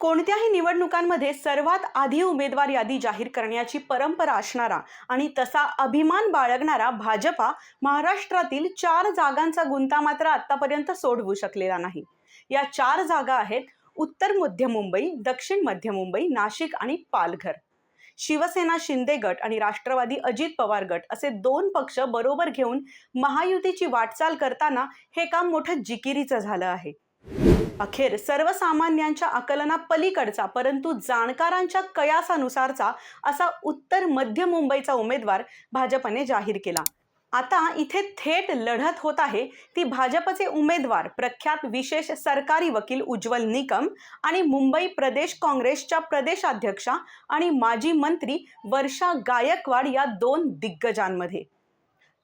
कोणत्याही निवडणुकांमध्ये सर्वात आधी उमेदवार यादी जाहीर करण्याची परंपरा असणारा आणि तसा अभिमान बाळगणारा भाजपा महाराष्ट्रातील चार जागांचा गुंता मात्र आतापर्यंत सोडवू शकलेला नाही. या चार जागा आहेत उत्तर मध्य मुंबई दक्षिण मध्य मुंबई नाशिक आणि पालघर. शिवसेना शिंदे गट आणि राष्ट्रवादी अजित पवार गट असे दोन पक्ष बरोबर घेऊन महायुतीची वाटचाल करताना हे काम मोठं जिकिरीचं झालं आहे. अखेर सर्वसामान्यांच्या आकलना पलीकडचा परंतु जाणकारांच्या कयासानुसारचा असा उत्तर मध्य मुंबईचा उमेदवार भाजपने जाहीर केला. आता इथे थेट लढत होत आहे ती भाजपचे उमेदवार प्रख्यात विशेष सरकारी वकील उज्ज्वल निकम आणि मुंबई प्रदेश काँग्रेसच्या प्रदेशाध्यक्षा आणि माजी मंत्री वर्षा गायकवाड या दोन दिग्गजांमध्ये.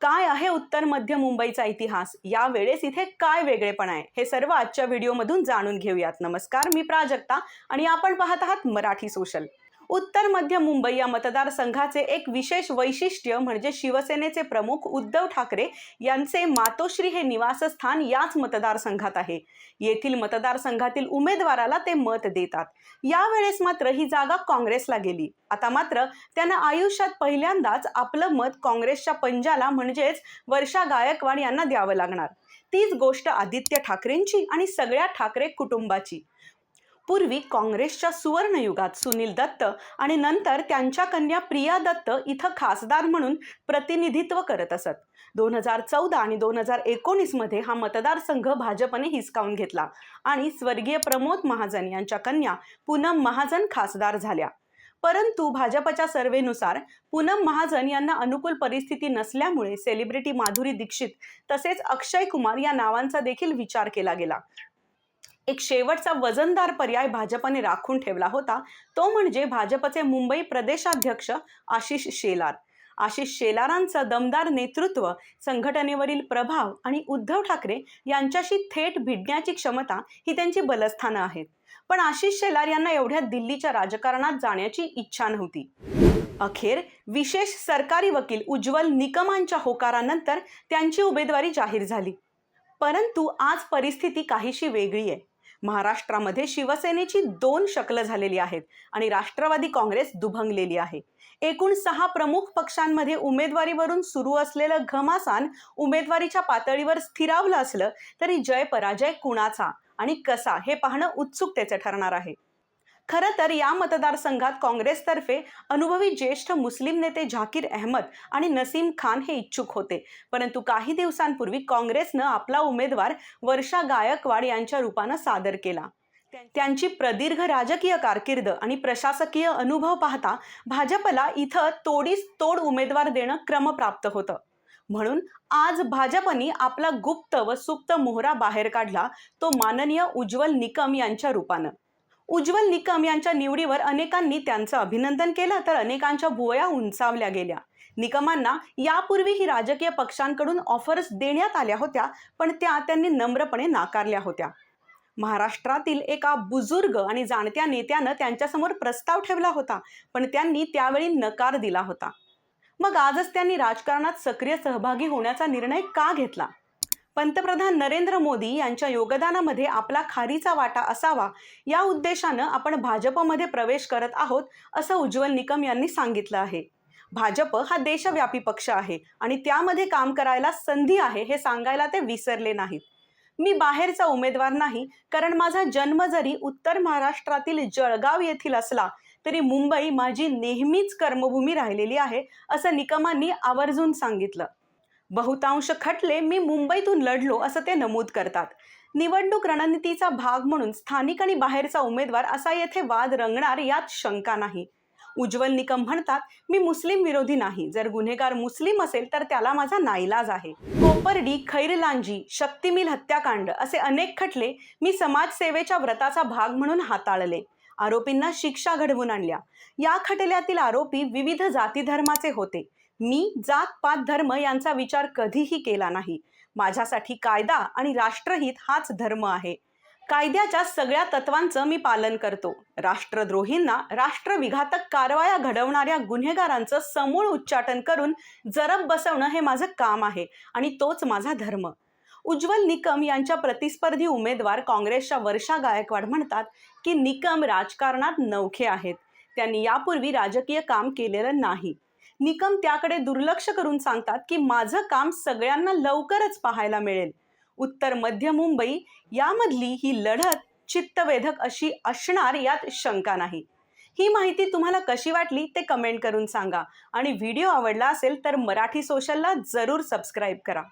काय आहे उत्तर मध्य मुंबईचा इतिहास? यावेळेस इथे काय वेगळेपण आहे? हे सर्व आजच्या व्हिडिओमधून जाणून घेऊयात. नमस्कार मी प्राजक्ता आणि आपण पाहत आहात मराठी सोशल उत्तर मध्य मुंबई या मतदारसंघाचे एक विशेष वैशिष्ट्य म्हणजे शिवसेनेचे प्रमुख उद्धव ठाकरे यांचे मातोश्री हे निवासस्थान याच मतदारसंघात आहे. येथील मतदारसंघातील उमेदवाराला ते मत देतात. यावेळेस मात्र ही जागा काँग्रेसला गेली. आता मात्र त्यांना आयुष्यात पहिल्यांदाच आपलं मत काँग्रेसच्या पंजाला म्हणजेच वर्षा गायकवाड यांना द्यावं लागणार. तीच गोष्ट आदित्य ठाकरेंची आणि सगळ्या ठाकरे कुटुंबाची. पूर्वी काँग्रेसच्या सुवर्णयुगात सुनील दत्त आणि नंतर त्यांच्या कन्या प्रिया दत्त इथं खासदार म्हणून प्रतिनिधित्व करत असत. दोन हजार चौदा आणि दोन हजार एकोणीसमध्ये हा मतदारसंघ भाजपने हिसकावून घेतला आणि स्वर्गीय प्रमोद महाजन यांच्या कन्या पूनम महाजन खासदार झाल्या. परंतु भाजपच्या सर्वेनुसार पूनम महाजन यांना अनुकूल परिस्थिती नसल्यामुळे सेलिब्रिटी माधुरी दीक्षित तसेच अक्षय कुमार या नावांचा देखील विचार केला गेला. एक शेवटचा वजनदार पर्याय भाजपने राखून ठेवला होता. तो म्हणजे भाजपचे मुंबई प्रदेशाध्यक्ष आशिष शेलार. आशिष शेलारांचं दमदार नेतृत्व संघटनेवरील प्रभाव आणि उद्धव ठाकरे यांच्याशी थेट भिडण्याची क्षमता ही त्यांची बलस्थानं आहेत. पण आशिष शेलार यांना एवढ्या दिल्लीच्या राजकारणात जाण्याची इच्छा नव्हती. अखेर विशेष सरकारी वकील उज्ज्वल निकमांच्या होकारानंतर त्यांची उमेदवारी जाहीर झाली. परंतु आज परिस्थिती काहीशी वेगळी आहे. महाराष्ट्रामध्ये शिवसेनेची दोन शकलं झालेली आहेत आणि राष्ट्रवादी काँग्रेस दुभंगलेली आहे. एकूण सहा प्रमुख पक्षांमध्ये उमेदवारीवरून सुरू असलेलं घमासान उमेदवारीच्या पातळीवर स्थिरावलं असलं तरी जय पराजय कुणाचा आणि कसा हे पाहणं उत्सुकतेचं ठरणार आहे. खरं तर या मतदारसंघात काँग्रेसतर्फे अनुभवी ज्येष्ठ मुस्लिम नेते झाकीर अहमद आणि नसीम खान हे इच्छुक होते. परंतु काही दिवसांपूर्वी काँग्रेसनं आपला उमेदवार वर्षा गायकवाड यांच्या रूपानं सादर केला. त्यांची प्रदीर्घ राजकीय कारकीर्द आणि प्रशासकीय अनुभव पाहता भाजपला इथं तोडीस तोड उमेदवार देणं क्रमप्राप्त होतं. म्हणून आज भाजपनी आपला गुप्त व सुप्त मोहरा बाहेर काढला तो माननीय उज्ज्वल निकम यांच्या रूपानं. उज्ज्वल निकम यांच्या निवडीवर अनेकांनी त्यांचं अभिनंदन केलं तर अनेकांच्या भुवया उंचावल्या गेल्या. निकमांना यापूर्वीही राजकीय पक्षांकडून ऑफर्स देण्यात आल्या होत्या पण त्या त्यांनी नम्रपणे नाकारल्या होत्या. महाराष्ट्रातील एका बुजुर्ग आणि जाणत्या नेत्यानं त्यांच्यासमोर प्रस्ताव ठेवला होता पण त्यांनी त्यावेळी नकार दिला होता. मग आजच त्यांनी राजकारणात सक्रिय सहभागी होण्याचा निर्णय का घेतला? पंतप्रधान नरेंद्र मोदी यांच्या योगदानामध्ये आपला खारीचा वाटा असावा या उद्देशानं आपण भाजपमध्ये प्रवेश करत आहोत असं उज्ज्वल निकम यांनी सांगितलं आहे. भाजप हा देशव्यापी पक्ष आहे आणि त्यामध्ये काम करायला संधी आहे हे सांगायला ते विसरले नाहीत. मी बाहेरचा उमेदवार नाही कारण माझा जन्म जरी उत्तर महाराष्ट्रातील जळगाव येथील असला तरी मुंबई माझी नेहमीच कर्मभूमी राहिलेली आहे असं निकमांनी आवर्जून सांगितलं. बहुतांश खटले मी मुंबईतून लढलो असं ते नमूद करतात. निवडणूक रणनीतीचा भाग म्हणून स्थानिक आणि बाहेरचा उमेदवार असा येथे वाद रंगणार यात शंका नाही. उज्ज्वल निकम म्हणतात मी मुस्लिम विरोधी नाही. जर गुन्हेगार मुस्लिम असेल तर त्याला माझा नाईलाज आहे. कोपर्डी खैरलांजी शक्तिमिल हत्याकांड असे अनेक खटले मी समाजसेवेच्या व्रताचा भाग म्हणून हाताळले. आरोपींना शिक्षा घडवून आणल्या. या खटल्यातील आरोपी विविध जाती धर्माचे होते. मी जात पात धर्म यांचा विचार कधीही केला नाही. माझ्यासाठी कायदा आणि राष्ट्रहित हाच धर्म आहे. कायद्याच्या सगळ्या तत्वांचं मी पालन करतो. राष्ट्रद्रोहींना राष्ट्रविघातक कारवाया घडवणाऱ्या गुन्हेगारांचं समूळ उच्चाटन करून जरब बसवणं हे माझं काम आहे आणि तोच माझा धर्म. उज्ज्वल निकम यांच्या प्रतिस्पर्धी उमेदवार काँग्रेसच्या वर्षा गायकवाड म्हणतात की निकम राजकारणात नवखे आहेत. त्यांनी यापूर्वी राजकीय काम केलेलं नाही. निकम त्याकडे दुर्लक्ष करून सांगतात की माझं काम सगळ्यांना लवकरच पाहायला मिळेल. उत्तर मध्य मुंबई यामधली ही लढत चित्तवेधक अशी असणार यात शंका नाही. ही माहिती तुम्हाला कशी वाटली ते कमेंट करून सांगा. आणि व्हिडिओ आवडला असेल तर मराठी सोशलला जरूर सबस्क्राईब करा.